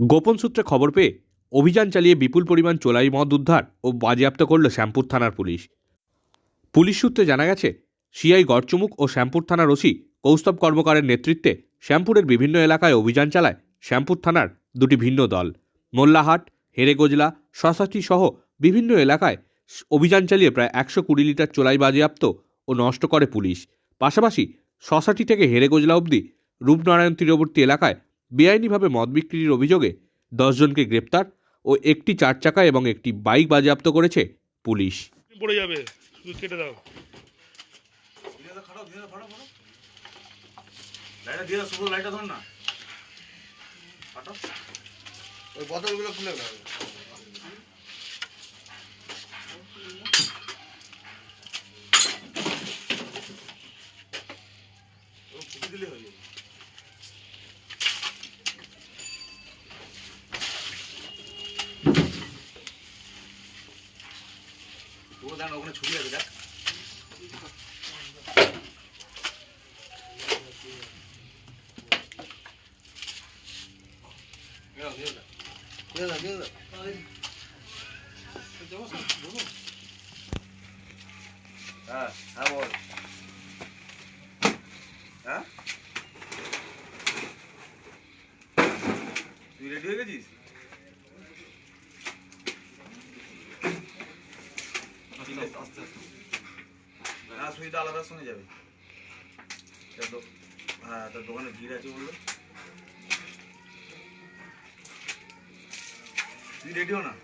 গোপন সূত্রে খবর পেয়ে অভিযান চালিয়ে বিপুল পরিমাণ চোলাই মদ উদ্ধার ও বাজেয়াপ্ত করল শ্যামপুর থানার পুলিশ। পুলিশ সূত্রে জানা গেছে, সিআই গড়চুমুক ও শ্যামপুর থানার ওসি কৌস্তব কর্মকারের নেতৃত্বে শ্যামপুরের বিভিন্ন এলাকায় অভিযান চালায় শ্যামপুর থানার দুটি ভিন্ন দল। মোল্লাহাট, হেরেগোজলা শশাটি সহ বিভিন্ন এলাকায় অভিযান চালিয়ে প্রায় একশো কুড়ি লিটার চোলাই বাজেয়াপ্ত ও নষ্ট করে পুলিশ। পাশাপাশি শশাটি থেকে হেরেগোজলা অবধি রূপনারায়ণ তীরবর্তী এলাকায় বেআইনিভাবে মদ বিক্রির অভিযোগে দশজনকে গ্রেপ্তার ও একটি চার চাকা এবং একটি বাইক বাজেয়াপ্ত করেছে পুলিশ পড়ে যাবে শুধু কেটে দাও। ওই বোতলগুলো খুলে দিলে হয়ে যাবে। না, ওখানে ছুরি আছে দেখ। হ্যাঁ হ্যাঁ বল। হ্যাঁ? তুই রেডি হয়ে গেছিস? না আলাদা সঙ্গে যাবে। হ্যাঁ তার দোকানে ভিড় আছে বলল। তুই রেডি হো না?